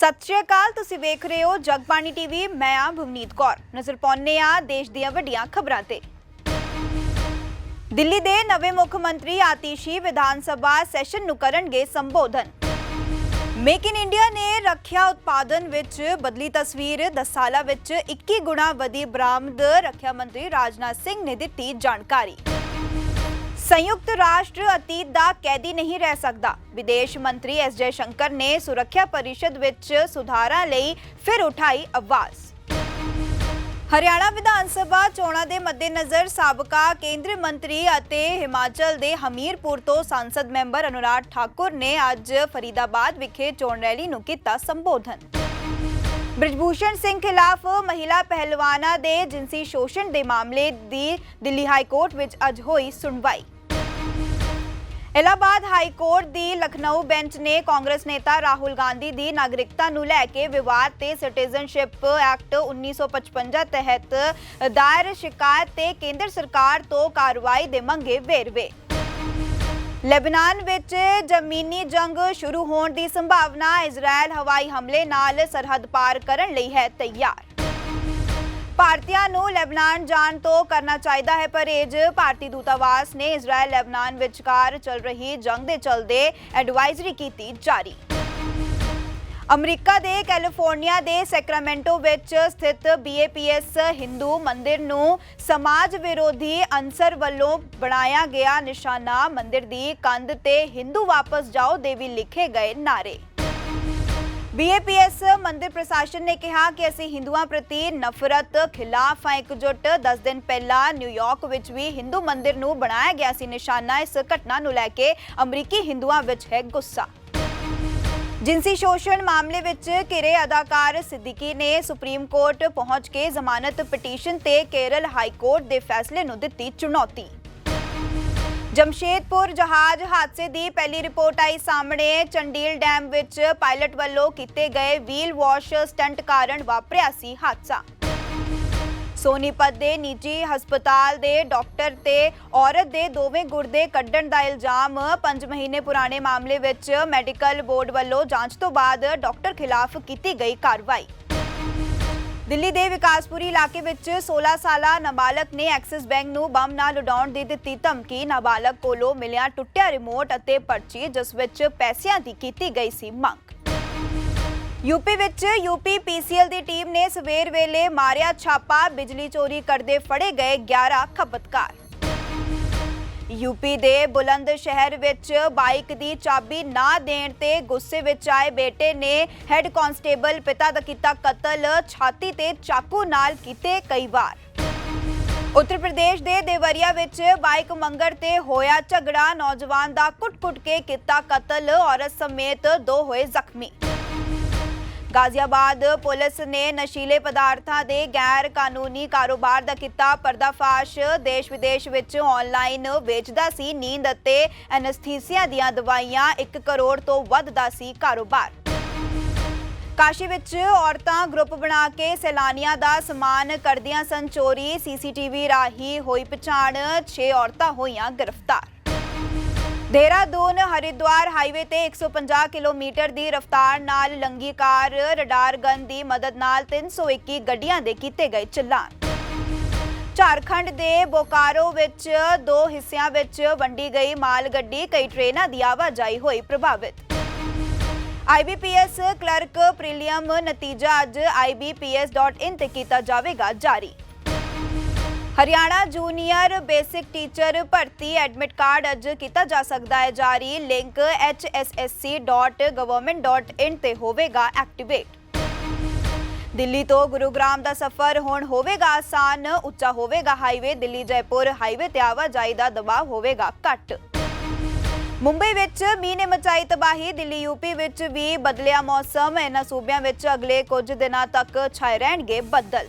ਸਤਿ ਸ਼੍ਰੀ ਅਕਾਲ, ਤੁਸੀਂ ਵੇਖ ਰਹੇ ਹੋ ਜਗਬਾਣੀ ਟੀਵੀ, ਮੈਂ ਆ ਭਵਨੀਤ ਕੌਰ। ਨਜ਼ਰ ਪਾਉਂਦੇ ਆ ਦੇਸ਼ ਦੀਆਂ ਵੱਡੀਆਂ ਖਬਰਾਂ ਤੇ। ਦਿੱਲੀ ਦੇ ਨਵੇਂ ਮੁੱਖ ਮੰਤਰੀ ਆਤੀਸ਼ੀ ਵਿਧਾਨ ਸਭਾ ਸੈਸ਼ਨ ਨੂੰ ਕਰਨਗੇ ਸੰਬੋਧਨ। ਮੇਕ ਇਨ ਇੰਡੀਆ ਨੇ ਰੱਖਿਆ ਉਤਪਾਦਨ ਵਿੱਚ ਬਦਲੀ ਤਸਵੀਰ 10 ਸਾਲਾਂ ਵਿੱਚ 21 ਗੁਣਾ ਵਧੀ ਬਰਾਮਦ। ਰੱਖਿਆ ਮੰਤਰੀ ਰਾਜਨਾਥ ਸਿੰਘ ਨੇ ਦਿੱਤੀ ਜਾਣਕਾਰੀ। ਸੰਯੁਕਤ ਰਾਸ਼ਟਰ ਅਤੀਤ ਦਾ ਕੈਦੀ ਨਹੀਂ ਰਹਿ ਸਕਦਾ। ਵਿਦੇਸ਼ ਮੰਤਰੀ ਐਸ ਜੈ ਸ਼ੰਕਰ ਨੇ ਸੁਰੱਖਿਆ ਪਰਿਸ਼ਦ ਵਿੱਚ ਸੁਧਾਰਾਂ ਲਈ ਫਿਰ ਉਠਾਈ ਆਵਾਜ਼। ਹਰਿਆਣਾ ਵਿਧਾਨ ਸਭਾ ਚੋਣਾਂ ਦੇ ਮੱਦੇਨਜ਼ਰ ਸਾਬਕਾ ਕੇਂਦਰੀ ਮੰਤਰੀ ਅਤੇ ਹਿਮਾਚਲ ਦੇ ਹਮੀਰਪੁਰ ਤੋਂ ਸੰਸਦ ਮੈਂਬਰ ਅਨੁਰਾਗ ਠਾਕੁਰ ਨੇ ਅੱਜ ਫਰੀਦਾਬਾਦ ਵਿਖੇ ਚੋਣ ਰੈਲੀ ਨੂੰ ਕੀਤਾ ਸੰਬੋਧਨ। ਬ੍ਰਿਜਭੂਸ਼ਣ ਸਿੰਘ ਖਿਲਾਫ ਮਹਿਲਾ ਪਹਿਲਵਾਨਾਂ ਦੇ ਜਿੰਸੀ ਸ਼ੋਸ਼ਣ ਦੇ ਮਾਮਲੇ ਦੀ ਦਿੱਲੀ ਹਾਈ ਕੋਰਟ ਵਿੱਚ ਅੱਜ ਹੋਈ ਸੁਣਵਾਈ। ਇਲਾਹਾਬਾਦ ਹਾਈ ਕੋਰਟ ਦੀ ਲਖਨਊ ਬੈਂਚ ਨੇ ਕਾਂਗਰਸ ਨੇਤਾ ਰਾਹੁਲ ਗਾਂਧੀ ਦੀ ਨਾਗਰਿਕਤਾ ਨੂੰ ਲੈ ਕੇ ਵਿਵਾਦ ਤੇ ਸਿਟੀਜ਼ਨਸ਼ਿਪ ਐਕਟ 1955 ਤਹਿਤ ਦਾਇਰ ਸ਼ਿਕਾਇਤ ਤੇ ਕੇਂਦਰ ਸਰਕਾਰ ਤੋਂ ਕਾਰਵਾਈ ਦੇ ਮੰਗੇ ਵੇਰਵੇ। ਲੈਬਨਾਨ ਵਿੱਚ ਜ਼ਮੀਨੀ ਜੰਗ ਸ਼ੁਰੂ ਹੋਣ ਦੀ ਸੰਭਾਵਨਾ, ਇਜ਼ਰਾਈਲ ਹਵਾਈ ਹਮਲੇ ਨਾਲ ਸਰਹੱਦ ਪਾਰ ਕਰਨ ਲਈ ਹੈ ਤਿਆਰ। ਭਾਰਤੀਆਂ ਨੂੰ ਲੈਬਨਾਨ ਜਾਣ ਤੋਂ ਕਰਨਾ ਚਾਹੀਦਾ ਹੈ ਪਰਹੇਜ਼ ਭਾਰਤੀ ਦੂਤਾਵਾਸ ਨੇ ਇਜ਼ਰਾਈਲ ਲੈਬਨਾਨ ਵਿਚਕਾਰ ਚੱਲ ਰਹੀ ਜੰਗ ਦੇ ਚਲਦੇ ਐਡਵਾਈਜ਼ਰੀ ਕੀਤੀ ਜਾਰੀ। ਅਮਰੀਕਾ ਦੇ ਕੈਲੀਫੋਰਨੀਆ ਦੇ ਸੈਕਰਾਮੈਂਟੋ ਵਿੱਚ ਸਥਿਤ BAPS ਹਿੰਦੂ ਮੰਦਿਰ ਨੂੰ ਸਮਾਜ ਵਿਰੋਧੀ ਅੰਸਰ ਵੱਲੋਂ ਬਣਾਇਆ ਗਿਆ ਨਿਸ਼ਾਨਾ ਮੰਦਿਰ ਦੀ ਕੰਧ ਤੇ ਹਿੰਦੂ ਵਾਪਸ ਜਾਓ ਦੇ ਵੀ ਲਿਖੇ ਗਏ ਨਾਰੇ BAPS ਮੰਦਿਰ ਪ੍ਰਸ਼ਾਸਨ ਨੇ ਕਿਹਾ ਕਿ ਅਸੀਂ ਹਿੰਦੂਆਂ ਪ੍ਰਤੀ ਨਫ਼ਰਤ ਖਿਲਾਫ ਹਾਂ ਇਕਜੁੱਟ। 10 ਦਿਨ ਪਹਿਲਾਂ ਨਿਊਯਾਰਕ ਵਿੱਚ ਵੀ ਹਿੰਦੂ ਮੰਦਿਰ ਨੂੰ ਬਣਾਇਆ ਗਿਆ ਸੀ ਨਿਸ਼ਾਨਾ। ਇਸ ਘਟਨਾ ਨੂੰ ਲੈ ਕੇ ਅਮਰੀਕੀ ਹਿੰਦੂਆਂ ਵਿੱਚ ਹੈ ਗੁੱਸਾ। ਜਿੰਸੀ ਸ਼ੋਸ਼ਣ ਮਾਮਲੇ ਵਿੱਚ ਘਿਰੇ ਅਦਾਕਾਰ ਸਿੱਦੀਕੀ ਨੇ ਸੁਪਰੀਮ ਕੋਰਟ ਪਹੁੰਚ ਕੇ ਜ਼ਮਾਨਤ ਪਟੀਸ਼ਨ ਤੇ ਕੇਰਲ ਹਾਈ ਕੋਰਟ ਦੇ ਫੈਸਲੇ ਨੂੰ ਦਿੱਤੀ ਚੁਣੌਤੀ। ਜਮਸ਼ੇਦਪੁਰ ਜਹਾਜ਼ ਹਾਦਸੇ ਦੀ ਪਹਿਲੀ ਰਿਪੋਰਟ ਆਈ ਸਾਹਮਣੇ। ਚੰਡੀਲ ਡੈਮ ਵਿੱਚ ਪਾਇਲਟ ਵੱਲੋਂ ਕੀਤੇ ਗਏ ਵੀਲ ਵਾਸ਼ ਸਟੰਟ ਕਾਰਨ ਵਾਪਰਿਆ ਸੀ ਹਾਦਸਾ। ਸੋਨੀਪਤ ਦੇ ਨਿੱਜੀ ਹਸਪਤਾਲ ਦੇ ਡਾਕਟਰ ਤੇ ਔਰਤ ਦੇ ਦੋਵੇਂ ਗੁਰਦੇ ਕੱਢਣ ਦਾ ਇਲਜ਼ਾਮ। 5 ਮਹੀਨੇ ਪੁਰਾਣੇ ਮਾਮਲੇ ਵਿੱਚ ਮੈਡੀਕਲ ਬੋਰਡ ਵੱਲੋਂ ਜਾਂਚ ਤੋਂ ਬਾਅਦ ਡਾਕਟਰ ਖਿਲਾਫ ਕੀਤੀ ਗਈ ਕਾਰਵਾਈ। ਦਿੱਲੀ ਦੇ ਵਿਕਾਸਪੁਰੀ ਇਲਾਕੇ ਵਿੱਚ 16 ਸਾਲਾ ਨਾਬਾਲਗ ਨੇ ਐਕਸਿਸ ਬੈਂਕ ਨੂੰ ਬੰਬ ਨਾਲ ਉਡਾਉਣ ਦੀ ਦਿੱਤੀ ਧਮਕੀ। ਨਾਬਾਲਗ ਕੋਲੋਂ ਮਿਲਿਆ ਟੁੱਟਿਆ ਰਿਮੋਟ ਅਤੇ ਪਰਚੀ, ਜਿਸ ਵਿੱਚ ਪੈਸਿਆਂ ਦੀ ਕੀਤੀ ਗਈ ਸੀ ਮੰਗ। ਯੂਪੀ ਵਿੱਚ ਯੂਪੀ ਪੀਸੀਐਲ ਦੀ ਟੀਮ ਨੇ ਸਵੇਰ ਵੇਲੇ ਮਾਰਿਆ ਛਾਪਾ, ਬਿਜਲੀ ਚੋਰੀ ਕਰਦੇ ਫੜੇ ਗਏ 11 ਖਪਤਕਾਰ। ਯੂਪੀ ਦੇ ਬੁਲੰਦ ਸ਼ਹਿਰ ਵਿੱਚ ਬਾਈਕ ਦੀ ਚਾਬੀ ਨਾ ਦੇਣ ਤੇ ਗੁੱਸੇ ਵਿੱਚ ਆਏ ਬੇਟੇ ਨੇ ਹੈੱਡ ਕਾਂਸਟੇਬਲ ਪਿਤਾ ਦਾ ਕੀਤਾ ਕਤਲ, ਛਾਤੀ ਤੇ ਚਾਕੂ ਨਾਲ ਕੀਤੇ ਕਈ ਵਾਰ। ਉੱਤਰ ਪ੍ਰਦੇਸ਼ ਦੇ ਦੇਵਰੀਆ ਵਿੱਚ ਬਾਈਕ ਮੰਗਰ ਤੇ ਹੋਇਆ ਝਗੜਾ। ਨੌਜਵਾਨ ਦਾ ਕੁੱਟ-ਕੁੱਟ ਕੇ ਕੀਤਾ ਕਤਲ। ਔਰਤ ਸਮੇਤ ਦੋ ਹੋਏ ਜ਼ਖਮੀ। ਗਾਜ਼ੀਆਬਾਦ ਪੁਲਿਸ ਨੇ ਨਸ਼ੀਲੇ ਪਦਾਰਥਾਂ ਦੇ ਗੈਰ ਕਾਨੂੰਨੀ ਕਾਰੋਬਾਰ ਦਾ ਕੀਤਾ ਪਰਦਾਫਾਸ਼। ਦੇਸ਼ ਵਿਦੇਸ਼ ਵਿੱਚ ਆਨਲਾਈਨ ਵੇਚਦਾ ਸੀ ਨੀਂਦ ਅਤੇ ਐਨਸਥੀਸੀਆ ਦੀਆਂ ਦਵਾਈਆਂ। 1 ਕਰੋੜ ਤੋਂ ਵੱਧ ਦਾ ਸੀ ਕਾਰੋਬਾਰ। ਕਾਸ਼ੀ ਵਿੱਚ ਔਰਤਾਂ ਗਰੁੱਪ ਬਣਾ ਕੇ ਸੈਲਾਨੀਆਂ ਦਾ ਸਮਾਨ ਕਰਦੀਆਂ ਸਨ ਚੋਰੀ। ਸੀਸੀਟੀਵੀ ਰਾਹੀਂ ਹੋਈ ਪਛਾਣ। 6 ਔਰਤਾਂ ਹੋਈਆਂ ਗ੍ਰਿਫਤਾਰ। ਦੇਹਰਾਦੂਨ ਹਰਿਦੁਆਰ ਹਾਈਵੇ ਤੇ 150 ਕਿਲੋਮੀਟਰ ਦੀ ਰਫ਼ਤਾਰ ਨਾਲ ਲੰਗੀ ਕਾਰ ਰਡਾਰ ਗਨ ਦੀ ਮਦਦ ਨਾਲ 321 ਗੱਡੀਆਂ ਦੇ ਕੀਤੇ ਗਏ ਚਲਾਨ। ਝਾਰਖੰਡ ਦੇ ਬੋਕਾਰੋ ਵਿੱਚ ਦੋ ਹਿੱਸਿਆਂ ਵਿੱਚ ਵੰਡੀ ਗਈ ਮਾਲ ਗੱਡੀ, ਕਈ ਟ੍ਰੇਨਾਂ ਦੀ ਆਵਾਜਾਈ ਹੋਈ ਪ੍ਰਭਾਵਿਤ। IBPS ਕਲਰਕ ਪ੍ਰੀਲੀਅਮ ਨਤੀਜਾ ਅੱਜ ibps.in ਤੇ ਕੀਤਾ ਜਾਵੇਗਾ ਜਾਰੀ। ਹਰਿਆਣਾ ਜੂਨੀਅਰ ਬੇਸਿਕ ਟੀਚਰ ਭਰਤੀ ਐਡਮਿਟ ਕਾਰਡ ਅੱਜ ਕੀਤਾ ਜਾ ਸਕਦਾ ਹੈ। ਜਾਰੀ ਲਿੰਕ hssc.government.in ਤੇ ਹੋਵੇਗਾ ਐਕਟੀਵੇਟ। ਦਿੱਲੀ ਤੋਂ ਗੁਰੂਗ੍ਰਾਮ ਦਾ ਸਫ਼ਰ ਹੁਣ ਹੋਵੇਗਾ ਆਸਾਨ, ਉੱਚਾ ਹੋਵੇਗਾ ਹਾਈਵੇ। ਦਿੱਲੀ, ਜੈਪੁਰ ਹਾਈਵੇ ਤੇ ਆਵਾਜਾਈ ਦਾ ਦਬਾਅ ਹੋਵੇਗਾ ਘੱਟ। ਮੁੰਬਈ ਵਿੱਚ ਮੀਂਹ ਨੇ ਮਚਾਈ ਤਬਾਹੀ। ਦਿੱਲੀ ਯੂਪੀ ਵਿੱਚ ਵੀ ਬਦਲਿਆ ਮੌਸਮ। ਇਹਨਾਂ ਸੂਬਿਆਂ ਵਿੱਚ ਅਗਲੇ ਕੁਝ ਦਿਨਾਂ ਤੱਕ ਛਾਏ ਰਹਿਣਗੇ ਬੱਦਲ।